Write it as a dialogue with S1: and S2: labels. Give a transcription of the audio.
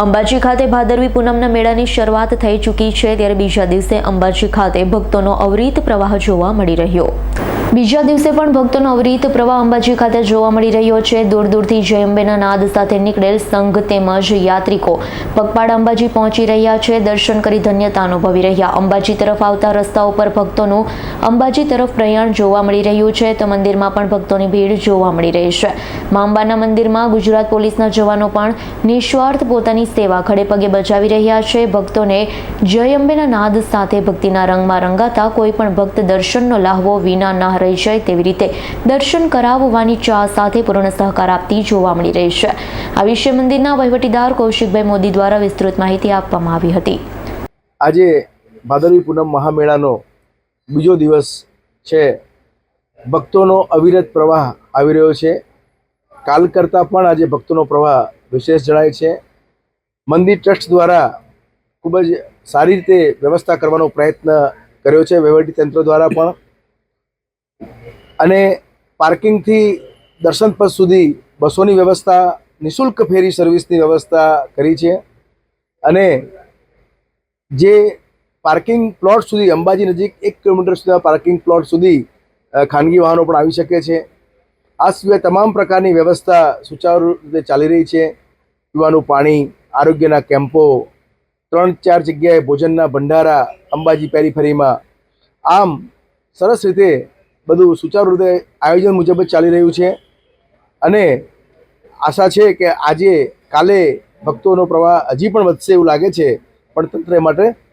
S1: અંબાજી ખાતે ભાદરવી પૂનમના મેળાની શરૂઆત થઈ ચૂકી છે, ત્યારે બીજા દિવસે અંબાજી ખાતે ભક્તોનો અવરીત પ્રવાહ જોવા મળી રહ્યો. બીજા દિવસે પણ ભક્તોનો અવરીત પ્રવાહ અંબાજી ખાતે જોવા મળી રહ્યો છે. દૂર દૂરથી જય અંબેના નાદ સાથે નીકળેલ સંઘ તેમજ યાત્રિકો પગપાળા અંબાજી પહોંચી રહ્યા છે. દર્શન કરી ધન્યતા અનુભવી રહ્યા. અંબાજી તરફ આવતા રસ્તા ઉપર ભક્તોનું અંબાજી તરફ પ્રયાણ જોવા મળી રહ્યું છે. તો મંદિરમાં પણ ભક્તોની ભીડ જોવા મળી રહી છે. મા અંબાના મંદિરમાં ગુજરાત પોલીસના જવાનો પણ નિસ્વાર્થ પોતાની સેવા ખડે પગે બજાવી રહ્યા છે. ભક્તોને જય અંબેના નાદ સાથે ભક્તિના રંગમાં રંગાતા કોઈ પણ ભક્ત દર્શનનો લાહવો વિના ના રહી જાય તેવી રીતે દર્શન કરાવવાની ચા સાથે પૂર્ણ સહકાર આપતી જોવા મળી રહી છે. આ વિશે મંદિરના વહીવટીદાર કૌશિકભાઈ મોદી દ્વારા વિસ્તૃત માહિતી આપવામાં આવી હતી.
S2: આજે ભાદરવી પૂનમ મહામેળાનો બીજો દિવસ છે. ભક્તોનો અવિરત પ્રવાહ આવી રહ્યો છે. કાલ કરતાં પણ આજે ભક્તોનો પ્રવાહ વિશેષ જણાય છે. મંદિર ટ્રસ્ટ દ્વારા ખૂબ જ સારી રીતે વ્યવસ્થા કરવાનો પ્રયત્ન કર્યો છે, વહીવટી તંત્ર દ્વારા પણ. અને પાર્કિંગથી દર્શન પથ સુધી બસોની વ્યવસ્થા, નિઃશુલ્ક ફેરી સર્વિસની વ્યવસ્થા કરી છે. અને જે પાર્કિંગ પ્લોટ સુધી અંબાજી નજીક એક કિલોમીટર સુધીના પાર્કિંગ પ્લોટ સુધી ખાનગી વાહનો પણ આવી શકે છે. આ સિવાય તમામ પ્રકારની વ્યવસ્થા સુચારુ રીતે ચાલી રહી છે. પીવાનું પાણી, આરોગ્યના કેમ્પો, ત્રણ ચાર જગ્યાએ ભોજનના ભંડારા, અંબાજી પેરીફેરીમાં. આમ, સરસ રીતે બધું સુચારુ રીતે આયોજન મુજબ જ ચાલી રહ્યું છે. અને આશા છે કે આજે કાલે ભક્તોનો પ્રવાહ હજી પણ વધશે એવું લાગે છે. પણ તંત્ર માટે